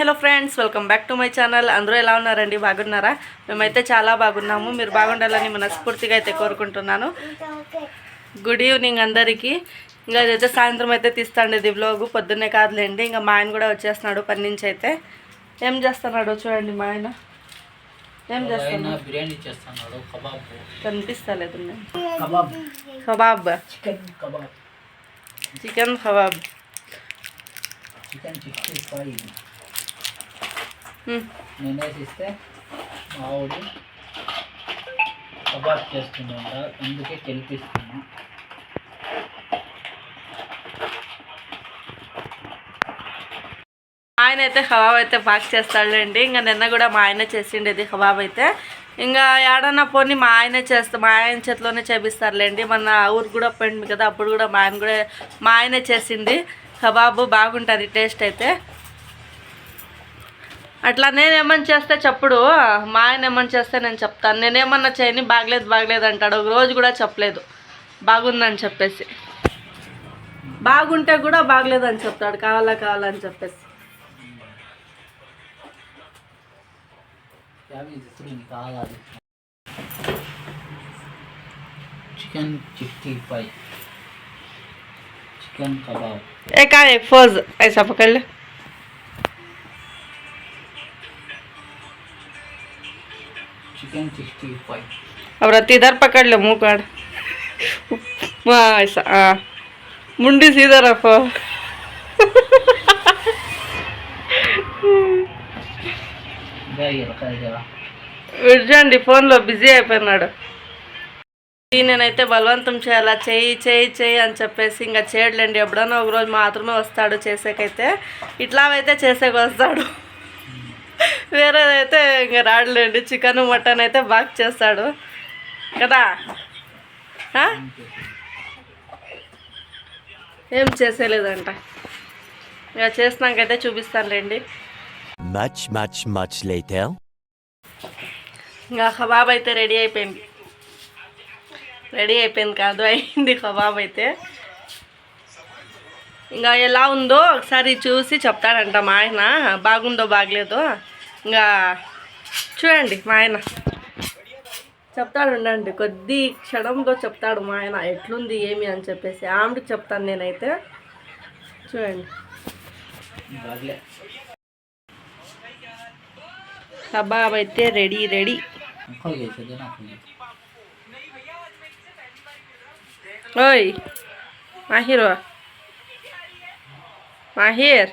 Hello friends welcome back to my channel. అందరూ ఎలా ఉన్నారండి? బాగున్నారా? మేమైతే చాలా బాగున్నాము. మీరు బాగుండాలని మనస్ఫూర్తిగా అయితే కోరుకుంటున్నాను. గుడ్ ఈవినింగ్ అందరికీ. ఇంకా ఇదైతే సాయంత్రం అయితే తీస్తాండి ఇది వ్లాగు పొద్దున్నే కాదులేండి. ఇంకా మా ఆయన కూడా వచ్చేస్తున్నాడు పని నుంచి అయితే. ఏం చేస్తున్నాడు చూడండి మా ఆయన. ఏం చేస్తున్నాడు? కనిపిస్తలేదు kebab. Chicken kebab. Chicken kebab chicken sixty five hmm. నేనేసి ఇస్తే మా ఆవిడ కబాబ్ చేస్తుందంట. అందుకే గెలిపిస్తున్నా. ఆయన అయితే కబాబ్ అయితే బాగా చేస్తాడులేండి. ఇంకా నిన్న కూడా మా ఆయన చేసిండేది కబాబ్ అయితే. ఇంకా ఏడన్నా పోనీ మా ఆయనే చేస్తా మా ఆయన చేతిలోనే చేపిస్తారులేండి. మన ఊరికి కూడా పోయింది కదా అప్పుడు కూడా మా ఆయన కూడా మా ఆయనే చేసింది. కబాబు బాగుంటుంది టేస్ట్ అయితే. అట్లా నేనేమని చేస్తే చెప్పుడు? మా ఆయన ఏమన్నా చేస్తే నేను చెప్తాను. నేనేమన్నా చేయని బాగలేదు బాగలేదు అంటాడు. ఒక రోజు కూడా చెప్పలేదు. బాగుందని చెప్పేసి. బాగుంటే కూడా బాగలేదని చెప్తాడు. కావాలా కావాలని చెప్పేసి. Chicken chicken kebab. ఏ కాదు ఫోజ్. అయి పక్కళ్ళు अब रत्ती इधर पकड़ ले मुंह काट हाँ ऐसा हाँ मुंडी सीधा रखो కదా విడిచండి ఫోన్లో బిజీ అయిపోయినాడు నేనైతే బలవంతం చేయాలా చేయి చేయి చేయి అని చెప్పేసి ఇంకా చేయట్లేండి ఎప్పుడన్నా ఒక రోజు మాత్రమే వస్తాడు చేసేకైతే ఇట్లా అయితే చేసేకి వస్తాడు వేరేదైతే ఇంకా రాడులేండి. చికెన్ మటన్ అయితే బాగా చేస్తాడు. కదా? ఏం చేసేలేదంట. ఇక చేసినాకైతే చూపిస్తానులేండి. Much, much, much later. ఇంకా కబాబ్ అయితే రెడీ అయిపోయింది. రెడీ అయిపోయింది కాదు అయింది కబాబ్ అయితే. ఇంకా ఎలా ఉందో ఒకసారి చూసి చెప్తాడంట మా ఆయన. బాగుందో బాగలేదో. ఇంకా చూడండి మా ఆయన. చెప్తాడు ఉండండి కొద్ది క్షణంలో చెప్తాడు మా ఆయన ఎట్లుంది ఏమి అని చెప్పేసి. ఆమెకి చెప్తాను నేనైతే. చూడండి. కబాబ్ అయితే రెడీ రెడీ. ఓయ్ మాహిర్. మాహిర్.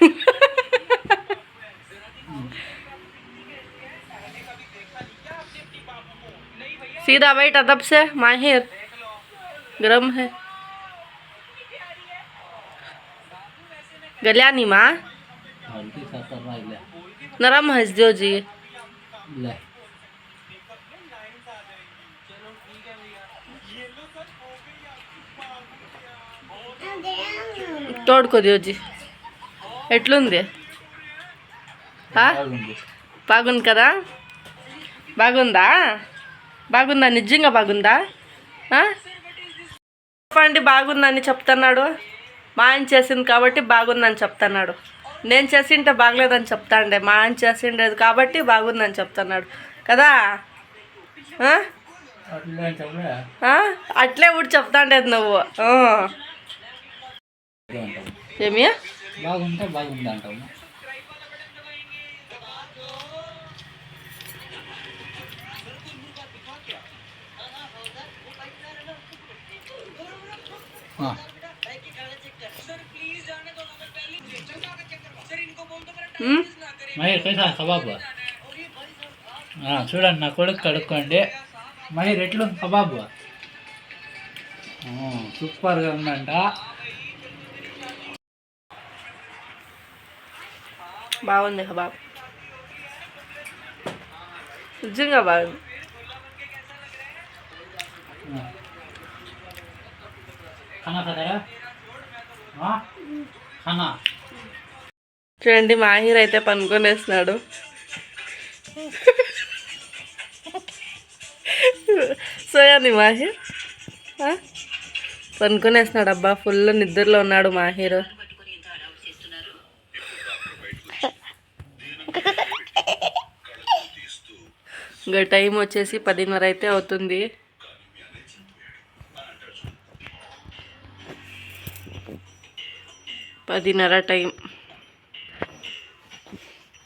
सीधा बैठ अदब से माहिर। गरम है। गलिया नहीं माँ। नरम हंस दो जी। तोड़ को दियो जी। ఎట్లుంది? బాగుంది. కదా? బాగుందా? బాగుందా? నిజంగా బాగుందా? చెప్పండి బాగుందని చెప్తున్నాడు. మా ఆయన చేసింది కాబట్టి బాగుందని చెప్తున్నాడు. నేను చేసింటే బాగలేదని చెప్తాండే. మా ఆయన చేసిండేది కాబట్టి బాగుందని చెప్తున్నాడు. కదా? అట్లే ఇప్పుడు చెప్తాండేది నువ్వు. ఏమి? బాగుంటే బాగుంది అంటాము? మహేర్ కైసా కబాబ్. ఆ, చూడండి నా కొడుకు కడుక్కోండి. మహేర్ ఎట్లుంది కబాబ్? సూపర్గా ఉందంట. బాగుంది కబాబ్ నిజంగా బాగుంది. చూడండి మాహిర్ అయితే పనుకొనేస్తున్నాడు సోయాని మాహిర్. పనుకొనేస్తున్నాడు అబ్బా ఫుల్ నిద్రలో ఉన్నాడు మాహిర్. ఇంకా టైం వచ్చేసి పదిన్నర అయితే అవుతుంది. పదిన్నర టైం.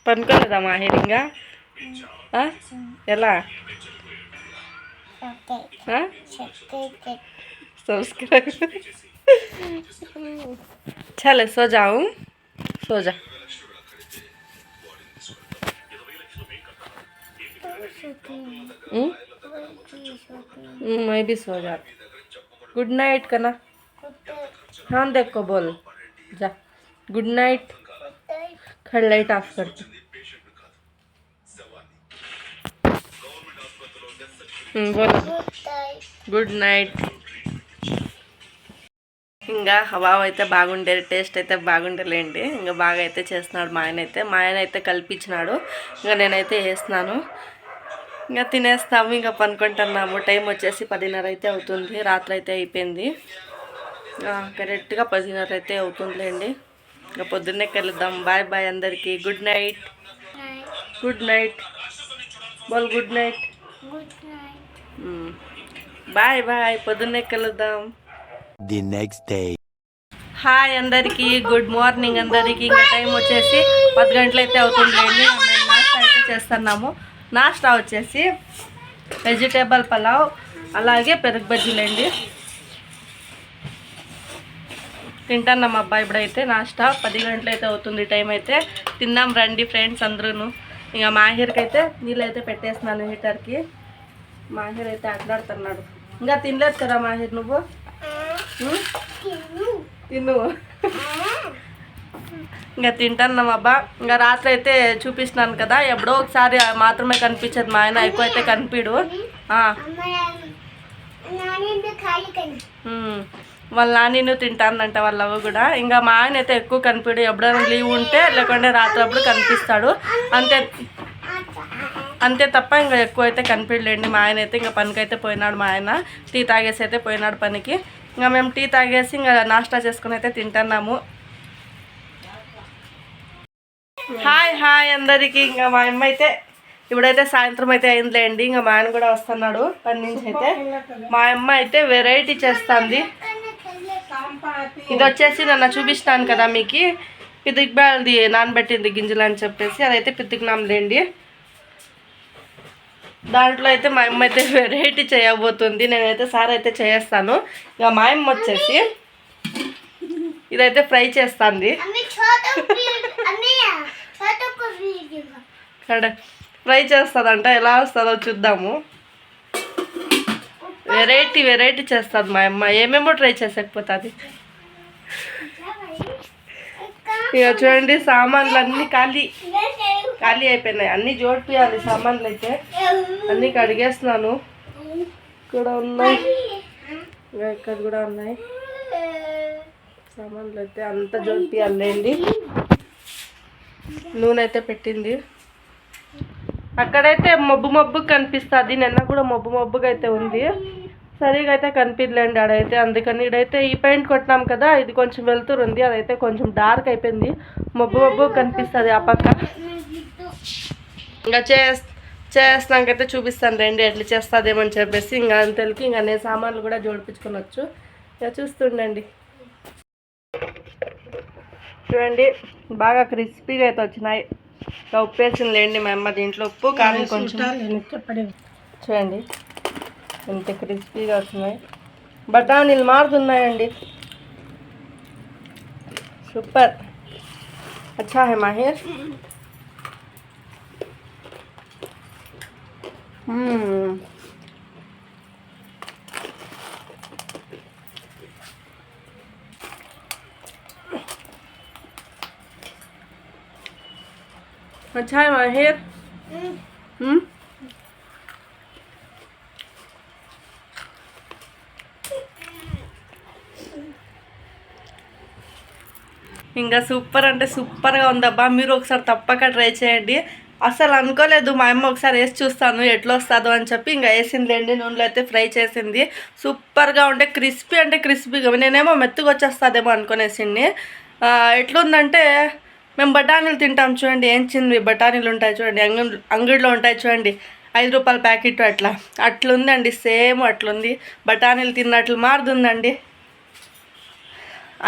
పనుకోలేదా మాహిర్ ఇంకా? ఎలా? సంస్కృత చలే సో సోజా. मैं भी सो जा गुड नाइट करना हाँ देखो बोल जा गुड नाइट खड़ लाइट ऑफ कर दो हम्म, बोलो గుడ్ నైట్ ఇంకా బావ అయితే బాగుండే టేస్ట్ అయితే బాగుండేలేండి ఇంకా బాగా అయితే చేస్తున్నాడు మా ఆయన అయితే మా ఆయన అయితే కల్పించినాడు ఇంకా నేనైతే వేస్తున్నాను ఇంకా తినేస్తాము ఇంకా పనుకుంటున్నాము. టైం వచ్చేసి పదిన్నర అయితే అవుతుంది రాత్రి అయితే అయిపోయింది కరెక్ట్గా పదిన్నర అయితే అవుతుందిలేండి. ఇంకా పొద్దున్నే కలుద్దాం. బాయ్ బాయ్ అందరికీ. Good night. Good night. బోల్ గుడ్ నైట్. Bye bye. పొద్దున్నే కలుద్దాం. The next day. హాయ్ అందరికీ. గుడ్ మార్నింగ్ అందరికీ. ఇంకా టైం వచ్చేసి పది గంటలు అయితే అవుతుందండి మేము అయితే చేస్తున్నాము. నాస్టా వచ్చేసి వెజిటేబుల్ పలావ్ అలాగే పెరుగు బజ్జీలండి. తింటున్నాం అబ్బాయి ఇప్పుడైతే నాస్టా పది గంటలు అయితే అవుతుంది టైం అయితే. తిన్నాం రండి ఫ్రెండ్స్ అందరూ ఇంకా మాహిర్కి అయితే నీళ్ళు అయితే పెట్టేస్తున్నాను హీటర్కి. మాహిర్ అయితే ఆటలాడుతున్నాడు ఇంకా తినలేదు కదా మాహిర్ నువ్వు? తిను ఇంకా తింటున్నాం అబ్బా. ఇంకా రాత్రి అయితే చూపిస్తున్నాను కదా ఎప్పుడో ఒకసారి మాత్రమే కనిపించదు. మా ఆయన ఎక్కువ అయితే కనిపిడు వాళ్ళ నాని తింటానంట వాళ్ళ అవ్వ కూడా. ఇంకా మా ఆయన అయితే ఎక్కువ కనిపిడు ఎప్పుడైనా లీవ్ ఉంటే లేకుంటే రాత్రి అప్పుడు కనిపిస్తాడు. అంతే. అంతే తప్ప ఇంకా ఎక్కువ అయితే కనిపించలేండి. మా ఆయన అయితే ఇంకా పనికి అయితే పోయినాడు మా ఆయన. టీ తాగేసి అయితే పోయినాడు పనికి. ఇంకా మేము టీ తాగేసి ఇంకా నాస్టా చేసుకుని అయితే తింటున్నాము. హాయ్ హాయ్ అందరికీ. ఇంకా మా అమ్మ అయితే ఇప్పుడైతే సాయంత్రం అయితే అయిందిలేండి. ఇంకా మా ఆయన కూడా వస్తున్నాడు పని నుంచి అయితే. మా అమ్మ అయితే వెరైటీ చేస్తుంది. ఇది వచ్చేసి నన్ను చూపిస్తాను కదా మీకు. పితికిబాల్ది నానబెట్టింది గింజలు అని చెప్పేసి. అదైతే పితికినాంలేండి. దాంట్లో అయితే మా అమ్మ అయితే వెరైటీ చేయబోతుంది. నేనైతే సార్ అయితే చేస్తాను. ఇంకా మా అమ్మ వచ్చేసి ఇదైతే ఫ్రై చేస్తుంది. కడ ఫ్రై చేస్తుందంట ఎలా వస్తుందో చూద్దాము. వెరైటీ వెరైటీ చేస్తుంది మా అమ్మ. ఏమేమో ట్రై చేసకపోతుంది. ఇక చూడండి సామాన్లు అన్నీ ఖాళీ. ఖాళీ అయిపోయినాయి. అన్నీ జోడిపియాలి సామాన్లు అయితే అన్నీ కడిగేస్తున్నాను. ఇక్కడ ఉన్నాయి. ఇక్కడ కూడా ఉన్నాయి. సామాన్లు అయితే అంతా లేండి. నూనె అయితే పెట్టింది. అక్కడైతే మబ్బు మబ్బు కనిపిస్తుంది. నిన్న కూడా మబ్బు మబ్బుగా అయితే ఉంది. సరిగా అయితే కనిపించలేండి ఆడైతే. అందుకని ఇడైతే ఈ పెయింట్ కొట్టినాం కదా ఇది కొంచెం వెళ్తురు ఉంది అదైతే కొంచెం డార్క్ అయిపోయింది. మబ్బు మబ్బు కనిపిస్తుంది ఆ పక్క. ఇంకా చే చేస్తాకైతే చూపిస్తాను రండి ఎట్లా చేస్తుందేమని చెప్పేసి. ఇంకా అంతలకి ఇంకా నేను సామాన్లు కూడా జోడిపించుకోవచ్చు ఇక చూస్తుండండి. చూడండి బాగా క్రిస్పీగా అయితే వచ్చినాయి. ఇంకా ఉప్పు వేసిందిలేండి మా అమ్మ దీంట్లో. ఉప్పు కారం కొంచెం. చూడండి ఎంత క్రిస్పీగా వస్తున్నాయి బఠానీలు మారుతున్నాయండి. సూపర్. అచ్చా హే మాహిర్ มันใช่ไหมเฮ็ดอืม ఇంకా hmm? సూపర్ అంటే సూపర్గా ఉందబ్బా. మీరు ఒకసారి తప్పక ట్రై చేయండి. అసలు అనుకోలేదు మా అమ్మ ఒకసారి వేసి చూస్తాను ఎట్లా వస్తుందో అని చెప్పి ఇంకా వేసింది లేండి నూనెలో అయితే ఫ్రై చేసింది. సూపర్గా ఉంటే క్రిస్పీ అంటే క్రిస్పీగా నేనేమో మెత్తుకు వచ్చేస్తుందేమో అనుకునేసింది. ఎట్లుందంటే మేము బఠానీలు తింటాం చూడండి ఏం చిన్నవి బఠానీలు ఉంటాయి చూడండి అంగడి అంగడిలో ఉంటాయి చూడండి ఐదు రూపాయల ప్యాకెట్ అట్లా. అట్లుందండి సేమ్ అట్లుంది. బఠానీలు తిన్నట్లు మారుతుందండి.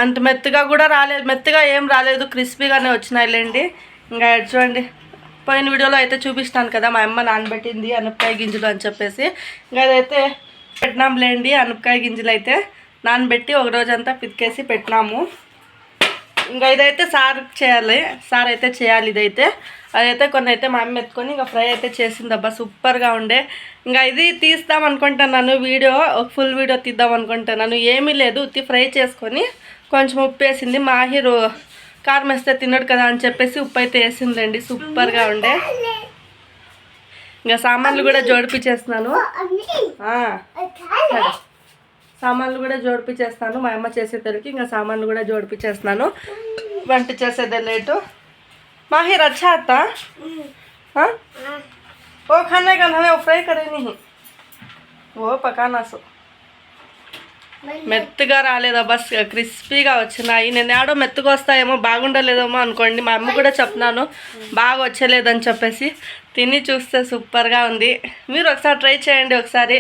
అంత మెత్తగా కూడా రాలేదు మెత్తగా ఏం రాలేదు క్రిస్పీగానే వచ్చినాయిలేండి ఇంకా చూడండి పోయిన వీడియోలో అయితే చూపిస్తాను కదా మా అమ్మ నానబెట్టింది అనపకాయ గింజలు అని చెప్పేసి. ఇంకా అదైతే పెట్టినాంలేండి అనపకాయ గింజలు అయితే నానబెట్టి ఒక రోజంతా పితికేసి పెట్టినాము. ఇంకా ఇదైతే సార్ చేయాలి. సార్ అయితే చేయాలి ఇదైతే. అదైతే కొన్ని అయితే మా అమ్మ ఎత్తుకొని ఇంకా ఫ్రై అయితే చేసిందబ్బా సూపర్గా ఉండే. ఇంకా ఇది తీస్తాం అనుకుంటున్నాను వీడియో. ఒక ఫుల్ వీడియో తీద్దాం అనుకుంటున్నాను. ఏమీ లేదు. ఉత్తి ఫ్రై చేసుకొని కొంచెం ఉప్పు వేసింది. మాహిరు కారం వేస్తే తినడు కదా అని చెప్పేసి ఉప్పు అయితే వేసిందండి. సూపర్గా ఉండే. ఇంకా సామాన్లు కూడా జోడిపించేస్తున్నాను సరే. సామాన్లు కూడా జోడిపించేస్తాను మా అమ్మ చేసేసరికి ఇంకా సామాన్లు కూడా జోడిపించేస్తున్నాను వంట చేసేదే లేటు माहिर अच्छा आता हाँ वो खाने का हमें वो फ्राई करे नहीं वो पकाना सो మెత్తగా రాలేదా బస్ క్రిస్పీగా వచ్చినాయి నేను ఆడో మెత్తగా వస్తాయేమో బాగుండలేదేమో అనుకోండి మా అమ్మ కూడా చెప్తున్నాను బాగా వచ్చలేదని చెప్పేసి తిని చూస్తే సూపర్గా ఉంది మీరు ఒకసారి ట్రై చేయండి ఒకసారి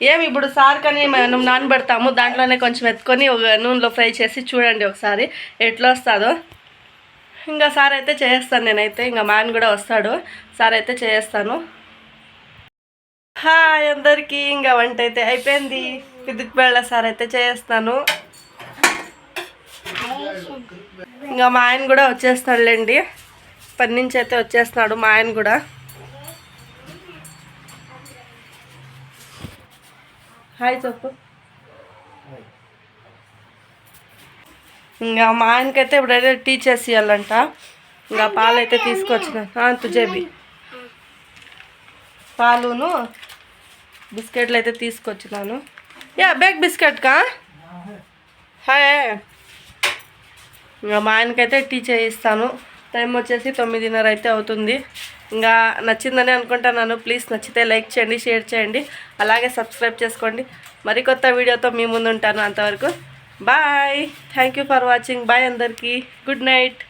ఏమి ఇప్పుడు సార్ కానీ మనం నానబెడతాము దాంట్లోనే కొంచెం ఎత్తుకొని ఒక నూనెలో ఫ్రై చేసి చూడండి ఒకసారి ఎట్లా వస్తుందో. ఇంకా సార్ అయితే చేస్తాను నేనైతే ఇంకా మా ఆయన కూడా వస్తాడు. సార్ అయితే చేస్తాను. హాయ్ అందరికీ ఇంకా వంట అయితే అయిపోయింది. పిదుకు వెళ్ళ సార్ అయితే చేస్తాను. ఇంకా మా ఆయన కూడా వచ్చేస్తాడులేండి. పని నుంచి అయితే వచ్చేస్తున్నాడు మా ఆయన కూడా. హాయ్ చెప్పు. ఇంకా మా ఆయనకైతే ఇప్పుడైతే టీ చేసి ఇవ్వాలంట ఇంకా పాలు అయితే తీసుకొచ్చిన తుజేబి. పాలును బిస్కెట్లు అయితే తీసుకొచ్చినాను. యా బేక్ బిస్కెట్ కా? హాయ్ ఇంకా మా ఆయనకైతే టీ చేయిస్తాను. టైం వచ్చేసి తొమ్మిదిన్నర అయితే అవుతుంది. ఇంకా నచ్చిందని అనుకుంటున్నాను. ప్లీజ్ నచ్చితే లైక్ చేయండి షేర్ చేయండి. అలాగే సబ్స్క్రైబ్ చేసుకోండి. మరికొత్త వీడియోతో మీ ముందు ఉంటాను అంతవరకు. Bye thank you for watching bye అందరికీ. Good night